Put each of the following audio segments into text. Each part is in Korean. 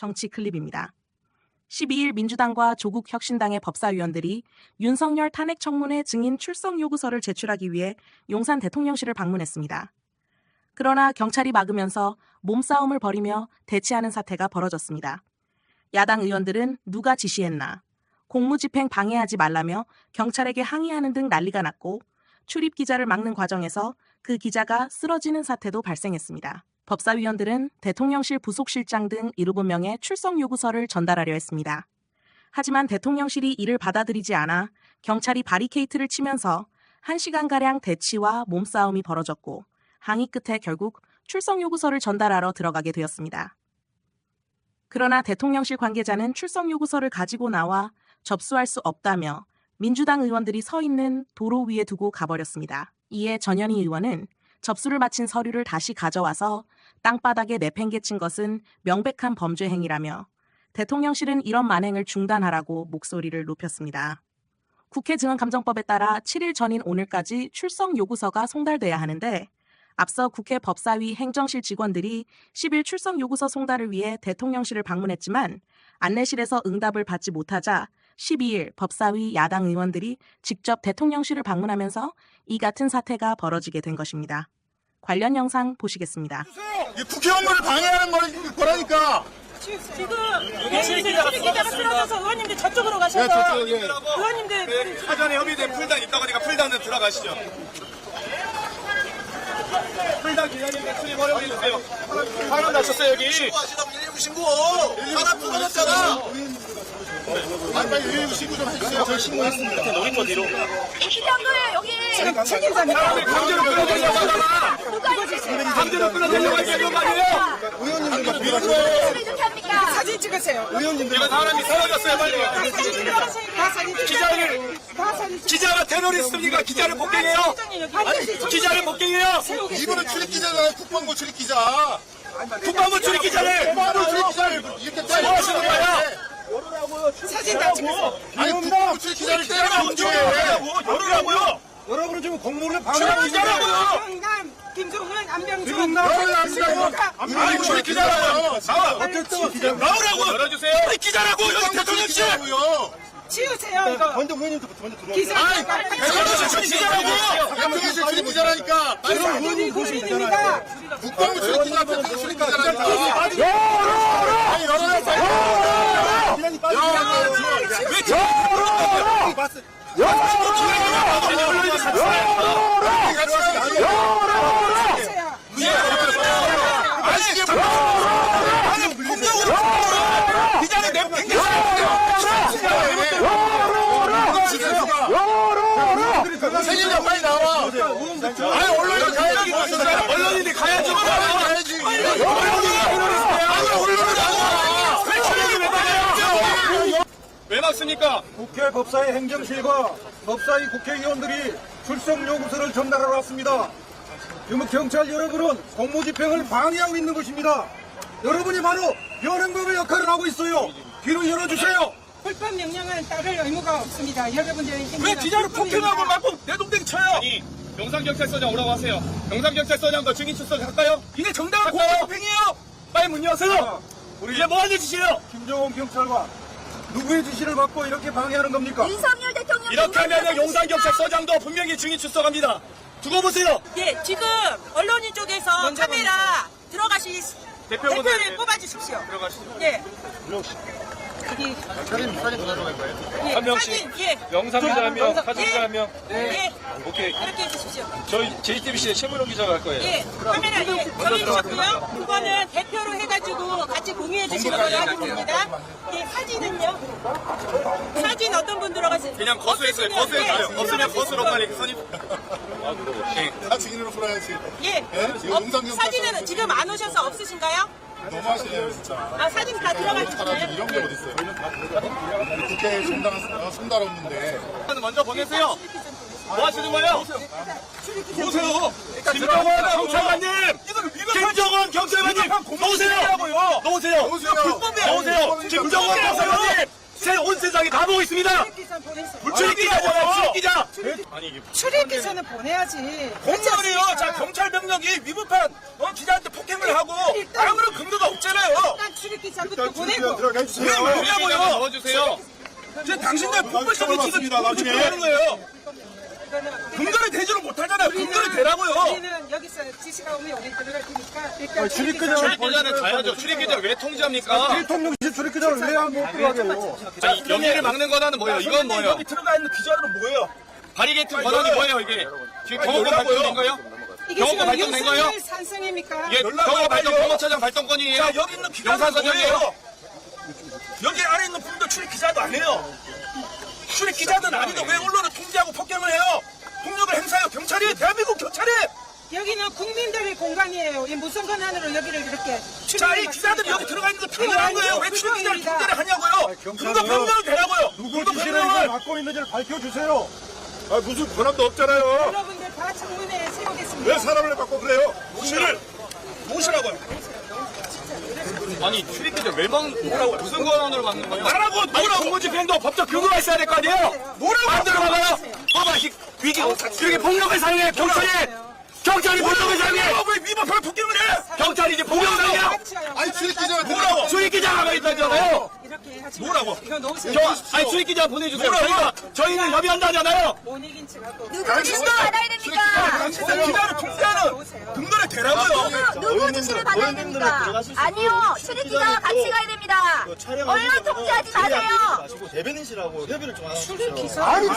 정치 클립입니다. 12일 민주당과 조국 혁신당의 법사위원들이 윤석열 탄핵 청문회 증인 출석 요구서를 제출하기 위해 용산 대통령실을 방문했습니다. 그러나 경찰이 막으면서 몸싸움을 벌이며 대치하는 사태가 벌어졌습니다. 야당 의원들은 누가 지시했나, 공무집행 방해하지 말라며 경찰에게 항의하는 등 난리가 났고 출입 기자를 막는 과정에서 그 기자가 쓰러지는 사태도 발생했습니다. 법사위원들은 대통령실 부속실장 등 7명의 출석 요구서를 전달하려 했습니다. 하지만 대통령실이 이를 받아들이지 않아 경찰이 바리케이트를 치면서 1시간가량 대치와 몸싸움이 벌어졌고 항의 끝에 결국 출석 요구서를 전달하러 들어가게 되었습니다. 그러나 대통령실 관계자는 출석 요구서를 가지고 나와 접수할 수 없다며 민주당 의원들이 서 있는 도로 위에 두고 가버렸습니다. 이에 전현희 의원은 접수를 마친 서류를 다시 가져와서 땅바닥에 내팽개친 것은 명백한 범죄 행위라며 대통령실은 이런 만행을 중단하라고 목소리를 높였습니다. 국회 증언감정법에 따라 7일 전인 오늘까지 출석 요구서가 송달돼야 하는데 앞서 국회 법사위 행정실 직원들이 10일 출석 요구서 송달을 위해 대통령실을 방문했지만 안내실에서 응답을 받지 못하자 12일 법사위 야당 의원들이 직접 대통령실을 방문하면서 이 같은 사태가 벌어지게 된 것입니다. 관련 영상 보시겠습니다. 이 국회의원을 방해하는 거- 거라니까. 지금 기자가 쓰러져서 의원님들 저쪽으로 가셔서 예, 저쪽, 예. 의원님들 그 사전에 협의된 풀단 있다고 하니까 풀단은 들어가시죠. 풀단 기자님들 출입 허용해 주세요. 사람 다쳤어요 여기. 신고하시라고 119 신고. 사람 부러졌잖아. 아니 빨리 119 신고 좀 해주세요. 저 신고했습니다. 노인 거 뒤로. 시장도에 여기 지금 사람을 강제로 끌어내려고 하잖아. 강제로 끌어내려고 하는 거 아니에요? 의원님들 좀 합니까? 사진 찍으세요. 이거 사람이 사라졌어요 빨리. 사진 찍으세요. 다 사진 찍으세요. 기자를 다 사진 찍으세요. 기자가 테러리스트입니까? 기자를 반드시 기자를 복갱해요? 이분은 출입 기자잖아요. 국방부 출입 기자. 국방부 출입 기자를 국방부 출입 기자를 이렇게 때려. 뭐 하시는 거야? 사진 다 찍으세요. 아니 국방부 출입 기자를 때리면 문제해. 열으라고요? 열으라고요? 여러분은 지금 공무원을 방해하고 기자라고요? 김경남, 김종은, 안병준, 열을 남기라고. 아니 출입 기자라고요? 나와. 어쨌든 나오라고! 열어주세요! 우리 기자라고! 여기 대통령실! 기자라고요. 치우세요 이거. 먼저 의원님들부터 먼저 들어와. 대통령실 출입 기자라고! 대통령실 출입 기자라니까. 빨리 어디 고민입니까? 국방부 출입 기자한테 다 출입 기자라니까. 기자님 빨리 야, 빨리 같이 가세요. 아니 이게 기자는 내 팽개 생일이야 빨리 나와. 아니 언론에 가야지. 언론인이 가야죠! 가야지. 아니 언론에 나와. 왜 출입이 왜 막아요? 왜 막습니까? 국회 법사위 행정실과 법사위 국회의원들이 출석 요구서를 전달하러 왔습니다. 지금 경찰 여러분은 공무집행을 방해하고 있는 것입니다. 여러분이 바로 연행범의 역할을 하고 있어요. 귀를 열어주세요. 불법 명령은 따를 의무가 없습니다. 여러분들의 왜 기자를 폭행하고 막고 내동댕 쳐요? 아니 영상경찰서장 오라고 하세요. 영상경찰서장도 증인 출석 할까요? 이게 정당한 공무집행이에요. 빨리 문 여세요. 우리 이제 뭐 하는 짓이에요? 김정은 경찰관 누구의 지시를 받고 이렇게 방해하는 겁니까? 윤석열 대통령 이렇게 하면 용산경찰서장도 분명히 증인 출석합니다. 두고 보세요. 예, 지금 언론인 쪽에서 카메라 들어가시 대표분들 대표를 뽑아주십시오. 들어가시죠. 예. 사진 사진 가져갈 거예요. 예, 한 명씩. 사진, 예. 영상 기자 한 명, 사진 기자 한 명. 예. 오케이. 이렇게 해주십시오. 저희 JTBC의 최문호 기자가 할 거예요. 예, 카메라 예, 정해주셨고요. 그거는 대표로 해가지고 같이 공유해 주시는 걸로 하겠습니다. 예, 사진은요? 사진 어떤 분 들어가세요? 그냥 거수했어요. 거수했어요. 없으면 거수로 빨리 선임. 다 증인으로 풀어야지. 예. 예? 지금 어, 사진은 지금 안 오셔서 없으신가요? 너무하시네요 진짜. 아, 사진 다 들어가 사람이 주시나요? 이런 게 어딨어요. 국회에 정당한 어, 손달 없는데. 먼저 보내세요. 뭐 하시는 거예요? 보세요. 김정원 경찰관님! 김정원 경찰관님! 놓으세요! 놓으세요! 놓으세요. 놓으세요! 김정원 경찰관님! 새온 세상이 다 보고 있습니다. 출입기사 보냈어요. 출입 기자잖아요. 출입 기자. 출입기사는 보내야지. 공무원이요. 자 경찰 병력이 위법한 어, 기자한테 폭행을 하고 일단- 아무런 근거가 없잖아요. 일단 출입기사부터 보내고. 들어가 왜 주세요. 뭐냐고요? 넣어주세요. 이제 당신들 폭발적인 짓을 맞습니다, 나중에. 하는 거예요. 근거를 대지를 못하잖아요. 근거를 대라고요. 우리는 여기서 지시가 오면 우리 들어갈 테니까 일단 출입기자 출입 기자는 가야죠. 출입 기자를 왜 통제합니까? 대통령실 출입기자를 왜못 들어가게 해요? 아니, 여기를 막는 권한은 뭐예요? 이건 뭐예요? 여기 들어가 있는 기자들은 뭐예요? 바리게이트 권한이 뭐예요, 이게? 지금 경호권 발동된 거예요? 이게 경호권 지금 발동된 거예요? 윤석열 산성입니까? 이게 경호 발동, 경호차장 발동권이에요? 자, 여기 있는 영산서장이에요? 여기 안에 있는 분들 출입 기자도 아니에요. 출입 기자든 아니도 왜 언론을 통제하고 폭행을 해요? 폭력을 행사해요. 경찰이 대한민국 경찰이. 여기는 국민들의 공간이에요. 이 무슨 권한으로 여기를 이렇게 자, 이 기자들이 여기 들어가 있는 거 당연한 거예요. 왜 출입 기자를 통제를 하냐고요? 근거 변명을 대라고요. 누구 지시를 변명을. 맡고 있는지를 밝혀주세요. 아, 무슨 권한도 없잖아요. 여러분들 다 청문회에 세우겠습니다. 왜 사람을 갖고 그래요? 무시를 무시라고요. 아니 출입기자 왜 막으라고 무슨 권한으로 막는 거예요? 나라고 뭐라고 공무집행도 법적 근거가 있어야 될 거 아니에요? 뭐라고 만들어 봐봐요. 봐봐 이 위기 이렇게 폭력을 사용해 경찰이 경찰이 폭력을 사용해. 왜 위법한 폭행을 해? 경찰이 이제 폭력을 사용해. 아니, 출입기자가 뭐라고? 출입기자가 가 있다잖아요. 이렇게 하지 뭐라고? 이거 놓으세요. 저 아니 출입기자 보내주세요. 저희가 저희는 협의한다잖아요. 못 이긴 척하고. 누구 지시를 받아야 됩니까? 기자를 통제하는 근거를 대라고요. 누구, 누구 지시를 받아야 됩니까? 아니요, 출입기자와 같이 가야 됩니다. 언론 통제하지 마세요. 대변인실하고 협의를 좀 하세요. 출입기사. 하라고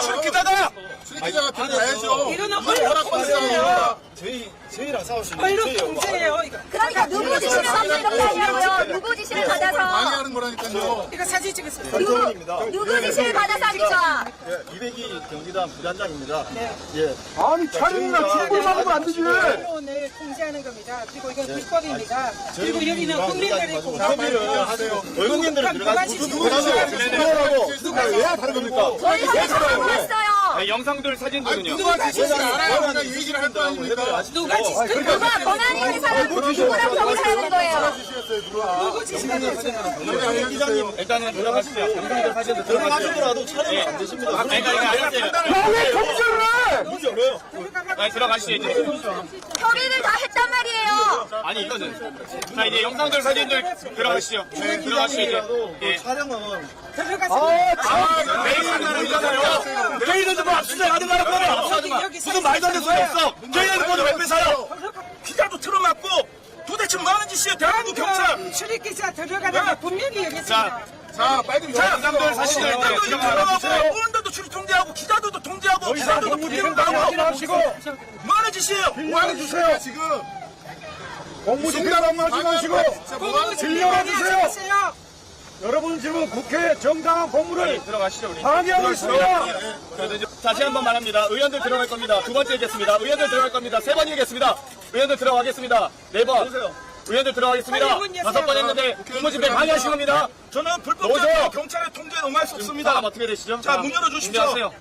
출입기자가. 출입기자가 들어가야죠. 이거는 언론 통제예요. 저희 저희랑 싸우시는 언론 통제예요. 이거. 그러니까 누구 지시를 이렇게 하냐고요. 누구 지시를 받아서. 하는 거라니까요. 이거 사진 찍었습니다. 누구, 누구 지시를 받아서 합니까? 예, 202 경기단 부단장입니다. 네. 예. 아니 촬영이나 출입을 하면 안 되지. 언론을 통제하는 겁니다. 그리고 이건 불법입니다. 그리고 여기는 국민들의 공간이에요. 하세요. 외국인들은 들어가서 무슨 무슨 권한으로 왜 다른 겁니까? 저희 협의를 왔어요. 영상들 사진들은요. 누가 지시를 알아요? 그냥 얘기를 할거 아닙니까? 누가 지시? 누가 권한 있는 사람 누구랑 경찰하는 거예요. 누구 지시가 됐어요? 기자님 일단은 들어가시죠. 영상들 사진들 들어가시죠. 들어가더라도 촬영이 안 되십니다. 아니, 그러니까 알았어요. 왜 통제를 해? 없어요. 아니, 들어가시죠, 이제. 협의를 다 했단 말이에요. 아니, 이거는. 자, 이제 영상들 사진들 들어가시죠. 네, 들어가시죠, 이제. 예. 촬영은 아, 매일 한다는 거잖아요. 매일은 뭐 압수수색 하는 거란 말이야. 압수하지 마. 무슨 말도 안 되는 소리 없어. 저희는 뭐왜 뺏어요? 기자도 틀어막고 도대체 뭐 하는 짓이에요, 대한민국 경찰. 출입기자 들어가는 거 분명히 여기 있습니다. 자, 자, 빨리 자, 영상들 사진들 이제 들어가세요. 들어가고, 의원들도 출입 통제하고, 기자들도 통제하고, 기자들도 공무집행 폭행도 하고. 뭐 하는 짓이에요? 빌려 주세요. 지금 공무집행 확인하지 마시고 진짜 뭐 하는 빌려가 주세요. 하세요. 여러분 지금 국회 정당한 공무를 들어가시죠, 우리. 방해하고 있습니다. 다시 한 번 말합니다. 의원들 들어갈 겁니다. 두 번째 얘기했습니다. 의원들 들어갈 겁니다. 세 번 얘기했습니다. 의원들 들어가겠습니다. 네 번. 의원들 들어가겠습니다. 다섯 번 했는데 공무집행 방해하신 겁니다. 저는 불법적으로. 경찰의 통제에 응할 수 없습니다. 어떻게 되시죠? 자, 문 열어주십시오.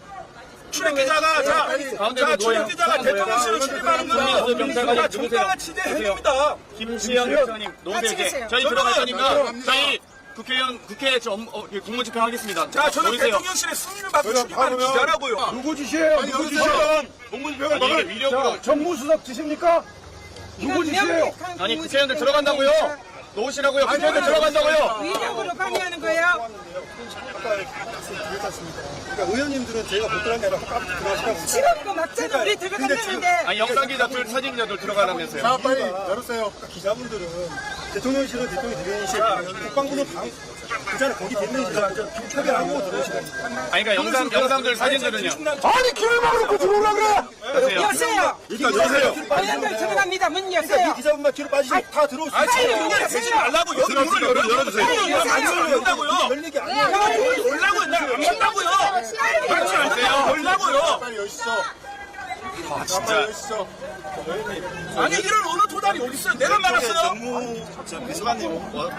출입기자가 자, 자 출입기자가 대통령실을 출입하는 거는 명사관님 정당한 취재 행위입니다. 김시영 이제. 찍으세요. 저희 들어갈 거니까 저희 국회의원 국회 좀 어, 공무집행 하겠습니다. 자, 저는. 대통령실에 승인을 받고 출입하는 기자라고요. 누구 지시예요? 아니, 누구 지시예요? 공무집행을 막을 위력으로 자, 정무수석 지십니까? 누구 지시예요? 아니 국회의원들 들어간다고요. 놓으시라고요. 국회의원들 들어간다고요. 위력으로 방해하는 거예요. 그러니까 의원님들은 제가 못 들어간 게 아니라 까부터 들어가시라고. 지금 거 맞잖아. 우리 들어간다는데. 아니 영상 기자들, 사진 기자들 들어가라면서요. 자, 빨리 열었어요. 기자분들은 대통령실은 대통령 대변인실, 국방부는 방, 그잖아 거기 대변인실 협의하고 들어오시라니까. 아니 그러니까 영상 영상들 사진들은요. 아니 길을 막아놓고 들어오라 그래! 여세요. 일단 여세요. 의원들 들어갑니다. 문이 여세요. 기자분만 뒤로 빠지시면 다 들어오시고. 아니 지금 문을 대지 말라고 여기 문을 열어 열어주세요. 안 열어준다고요. 열 얘기 안 해요. 열라고 했나? 안 열다고요. 그렇지 않으세요. 열라고요. 빨리 여시죠. 아 진짜. 아니 이런 어느 도달이 어디 있어요? 내가 말았어요. 정무 저 비서관님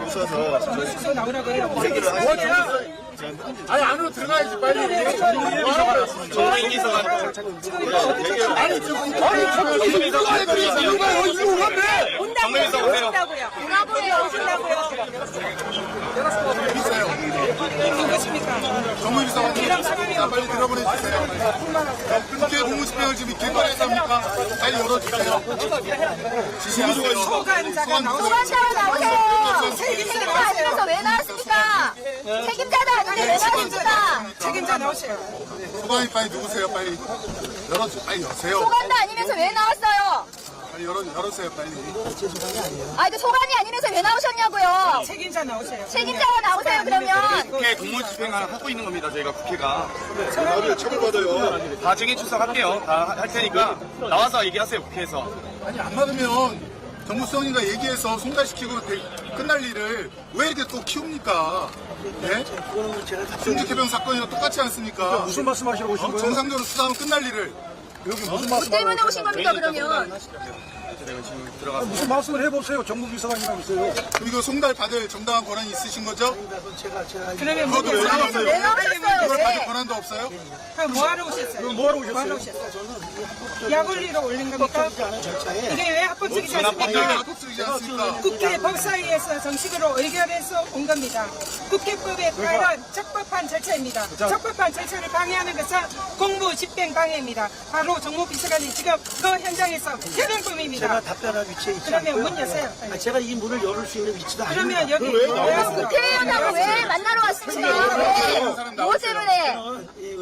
오셔서. 무슨 말이에요? 아니, 안으로 들어가야지, 빨리. 정인 기서관. 아니 저기 비서관 해드리세요. 누가 여기! 온다고요. 정면에서 오세요. 오신다고요. 누가 보내요? 오신다고요. 누구십니까? 정무비서관님, 자, 빨리 들어보내주세요. 국회 공무집행을 지금 개발해서 합니까? 빨리 열어주세요. 지시하세요. 소관자가 나오세요. 소관자가 나오세요. 책임자 아니면서 왜 나왔습니까? 책임자도 아닌데 왜 나왔습니까? 책임자 나오세요. 소관이 빨리 누구세요? 빨리 열어주, 빨리 여세요. 소관도 아니면서 왜 나왔어요? 빨리 열어, 열어주세요, 빨리. 아, 그 소관이 아니면서 왜 나오셨냐고요? 책임자 나오세요. 책임자가 나오세요, 그러면. 국회 공무집행을 하고 있는 겁니다. 저희가 국회가 나를 처벌받아요. 다 증인 출석할게요. 다 할 테니까 나와서 얘기하세요 국회에서. 아니, 안 받으면 정무수석님과 얘기해서 송달시키고 되- 끝날 일을 왜 이렇게 또 키웁니까? 예? 승직해병 사건이랑 똑같지 않습니까? 무슨 말씀하시러 오신 어? 거예요? 정상적으로 수사하면 끝날 일을 여기 무슨 뭐 말씀 때문에 오신 겁니까, 그러면? 무슨 말씀을 해보세요. 정부 비서관이라고 있어요. 그럼 이거 송달 받을 정당한 권한이 있으신 거죠? 그러면 그것도 왜 문제세요. 나왔어요? 왜 나오셨어요, 그걸 받을 왜? 권한도 없어요? 그럼 뭐하러 오셨어요? 뭐하러 오셨어요? 약 올리러 올린 겁니까? 이게 왜 합법적이지 않습니까? 국회 법사위에서 정식으로 의결해서 온 겁니다. 국회법에 따른 적법한 절차입니다. 적법한 절차를 방해하는 것은 공무 집행 방해입니다. 바로 정무 비서관이 지금 그 현장에서 현행범입니다. 제가 답변할 위치에 있지 그러면. 문 여세요. 아, 제가 이 문을 열을 수 있는 위치도 그러면 아닙니다. 여기 왜 왔어요? 국회의원하고 왜 만나러 왔습니까? 왜? 뭐 때문에?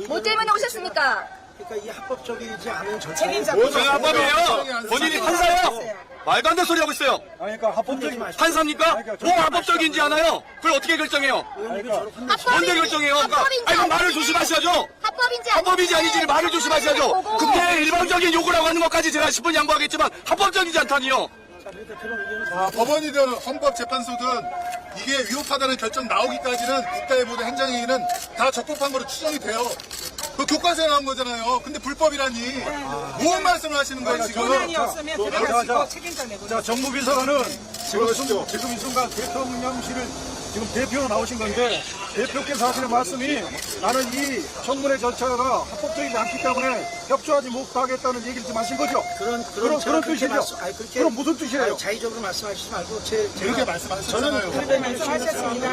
뭐 때문에 오셨습니까? 그러니까 이 합법적이지 않은 절차에 책임자 저희 합법이에요. 본인이 판사예요. 말도 안 되는 소리 하고 있어요. 아니, 그러니까 합법적인 판사입니까? 뭐 합법적인지 않아요? 그걸 어떻게 결정해요? 뭔데 결정해요? 그러니까 아니 그럼 말을 조심하셔야죠. 합법인지 합법이지 아니지 말을 조심하셔야죠. 보고. 국회의 일방적인 요구라고 하는 것까지 제가 10분 양보하겠지만 합법적이지 않다니요. 아, 법원이든 헌법재판소든 이게 위법하다는 결정 나오기까지는 국가의 모든 행정행위는 다 적법한 거로 추정이 돼요. 그 교과서에 나온 거잖아요. 근데 불법이라니. 무슨 말씀을 하시는 거예요, 지금? 권한이 없으면 자, 들어가시고 자. 책임자 내고 자, 정부 비서관은 지금, 순- 지금 이 순간 대통령실을 지금 대표로 나오신 건데 대표께서 하시는 말씀이 나는 이 청문회 절차가 합법적이지 않기 때문에 협조하지 못하겠다는 얘기를 지금 하신 거죠? 그런 그런, 그런 그렇게 뜻이죠? 말씀- 아니, 그렇게 그럼 무슨 뜻이에요? 아니, 자의적으로 말씀하시지 말고 제 제가 말씀하셨잖아요. 말씀하셨습니다.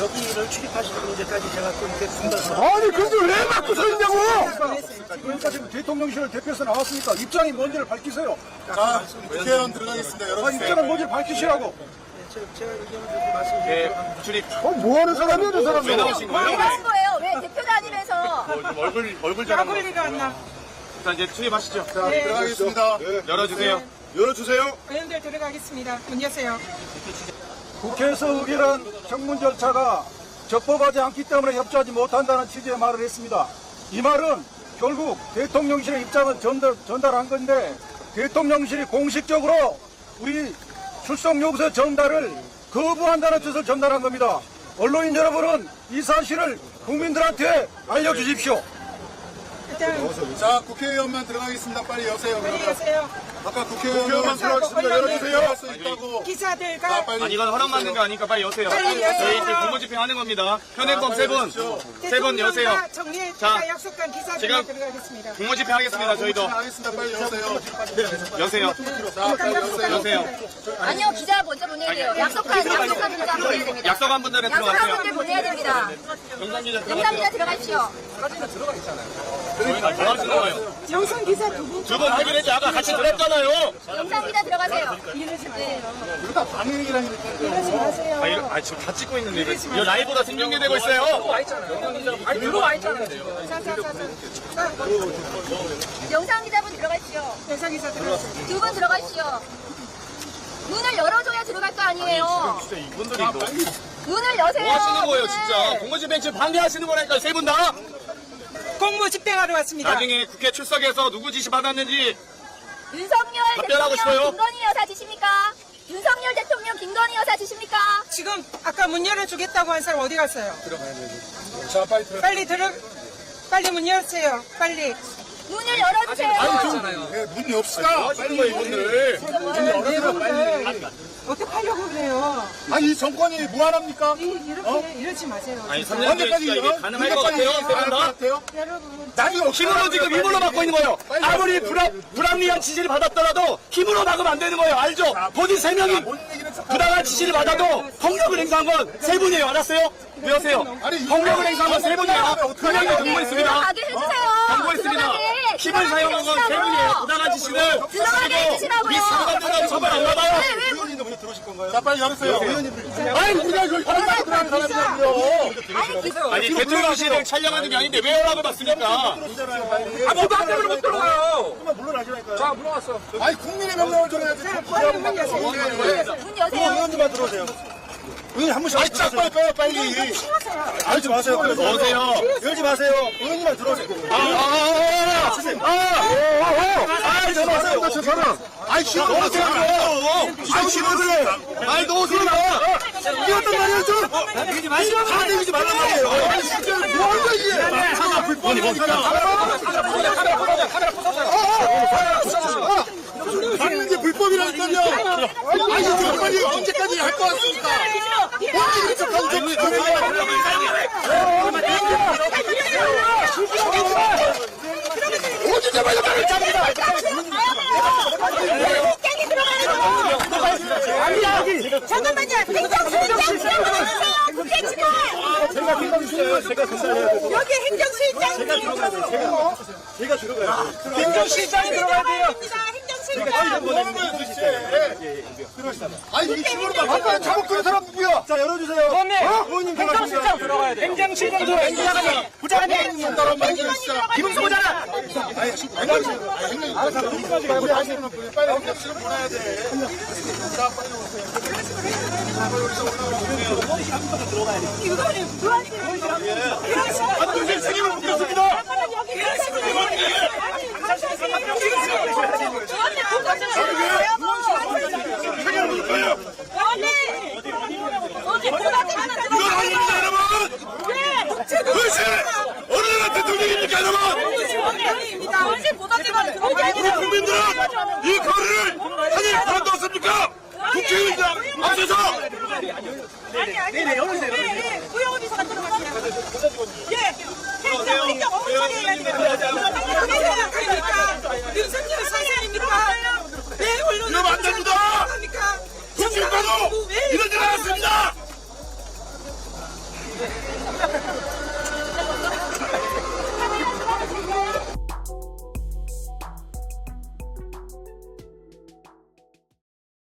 여기를 출입하시는 문제까지 제가 또 이렇게 아니 근데 왜 막고 서 있냐고! 그러니까 지금 대통령실을 대표해서 나왔으니까 입장이 뭔지를 밝히세요. 자, 국회의원 들어가겠습니다. 아, 열어주세요. 입장은 뭔지를 밝히시라고. 제가, 의견을 듣고 말씀드릴게요. 예, 출입 어, 뭐 하는 사람이야, 저 사람? 왜 나오신 왜 거예요? 나온 거예요? 왜 대표 다니면서? 뭐, 좀 얼굴 얼굴 약 자랑. 올리러 왔나? 자 이제 출입하시죠. 자, 들어가겠습니다. 열어주세요. 열어주세요. 의원들 들어가겠습니다. 문 여세요. 국회에서 의결한 청문 절차가 적법하지 않기 때문에 협조하지 못한다는 취지의 말을 했습니다. 이 말은 결국 대통령실의 입장은 전달, 전달한 건데 대통령실이 공식적으로 우리 출석 요구서 전달을 거부한다는 뜻을 전달한 겁니다. 언론인 여러분은 이 사실을 국민들한테 알려주십시오. 자, 국회의원만 들어가겠습니다. 빨리 여세요. 문 그러면. 여세요. 아까 국회의원만 들어가겠습니다. 열어주세요. 할수 있다고. 기자들과 자, 빨리. 아니 이건 허락 받는 거 아니니까 빨리 여세요. 빨리 여세요. 저희 이제 공무 집행하는 겁니다. 현행범 세 분, 세 분 여세요. 대통령과 정리해 자, 제가 약속한 기자들과 지금 들어가겠습니다. 공무 집행하겠습니다. 저희도 하겠습니다. 빨리 여세요. 여세요. 자, 빨리 여세요. 여세요. 아니요, 기자 먼저 보내야 돼요. 약속한, 약속한 보내야 됩니다. 약속한 분들은 약속한 들어가세요. 분들 보내야 됩니다. 영상 기자 들어가세요. 기자 들어가십시오. 저희가 거예요? 정선 기자 두 분. 두번 하기로 했지 아까 같이 들었잖아요. 영상 기자 들어가세요. 이거 다 방해이라니까. 아, 이거, 아 지금 다 찍고 있는데 이거, 이거 라이브가 생중계되고 있어요. 영상 기자분 들어가십시오. 정선 기자 들어가세요. 두분 들어가십시오. 문을 열어줘야 들어갈 거 아니에요. 진짜 이분들이 너. 문을 여세요. 뭐 하시는 거예요, 문을. 진짜? 공무집행 지금 반대하시는 거라니까, 세 분 다? 공무 집행하러 왔습니다. 나중에 국회 출석해서 누구 지시 받았는지 윤석열 답변하고 대통령 싶어요? 김건희 여사 지십니까? 윤석열 대통령 김건희 여사 지십니까? 지금 아까 문 열어주겠다고 한 사람 어디 갔어요? 자, 빨리 들어. 빨리 들어. 빨리 문 열세요. 빨리. 문을 열어주세요. 네, 문 엽시다. 빨리 이분들. 어 떻게 하려고 그래요? 아니, 이 정권이 무한합니까? 이, 이렇게 이러지 마세요. 아니 3년 뒤에 언제까지 진짜 이게 이거? 가능할 것 언제까지 같아요, 세분 가능할 것 다? 같아요? 여러분. 나중에 힘으로 지금 힘으로 막고 있는 거예요. 아무리 불합, 불합리한 지지를 받았더라도 힘으로 막으면 안 되는 거예요. 알죠? 본인 세 명이 부당한 지시를 받아도 폭력을 행사한 건 세 분이에요. 알았어요? 왜 하세요? 폭력을 행사한 건 세 분이에요. 분명히 경고했습니다. 들어가게 해주세요. 경고했습니다. 들어가게. 힘을 사용한 건 세 분이에요. 부당한 지시를 들어가게 해주시라고요. 이 사관들은 처벌 안 받아요. 의원님도 먼저 들어오실 건가요? 자, 빨리 열으세요. 아니, 우리가 여기 허락받고 들어가는 사람이라고요. 아니, 대통령실을 촬영하는 게 아닌데 왜 허락을 받습니까? 아무도 안 되면 못 들어가요. 그만 물러나시라니까요. 아니, 국민의 명령을 전해야지. 문 여세요. 의원님만 들어오세요. 의원님 한 분씩 아니, 짝 빨리 빼요, 빨리. 열지 마세요. 어세요. 열지 마세요. 의원님만 들어오세요. 아, 아, 아, 저 사람, 저 사람. 아이, 싫어, 놓으세요. 아이, 싫어서. 아이, 놓으세요. 이었단 말이야, 좀. 가대지 말란 말이에요. 뭐하는 이게. 하나 불법이라니까. 하는 게 불법이라니까요. 아니, 정말이 언제까지 할 것 같습니까? 언제 이렇게 강제 오직 말로 말을 잡니다. 땡이 들어가는 거. 아니야. 잠깐만요. 행정실장 국회 직원. 제가 김광수예요. 제가 전달해야 돼요. 여기 행정실장님. 제가 들어가요. 행정실장이 들어가야 돼요. 행정실장. 뭐 하는 거예요, 도대체? 아니, 이 친구를 막 아까 잘못 그런 사람 누구야? 자, 열어주세요. 의원님. 의원님 들어가십니다. 들어가야 돼. 행정실장 들어. 행정실장. 부장님. 한다란 말 이야, 진짜. 김은수 부장. 우리 하시는 분이 빨리 그냥 지금 보내야 돼. 한동생 책임을 묻겠습니다. 이건 아닙니다, 여러분. 도대체 어느 나라 대통령입니까, 여러분? 우리 국민들은 이 거리를 한일 없습니까? 국회의장 앞에서 아니 아니 예 돼요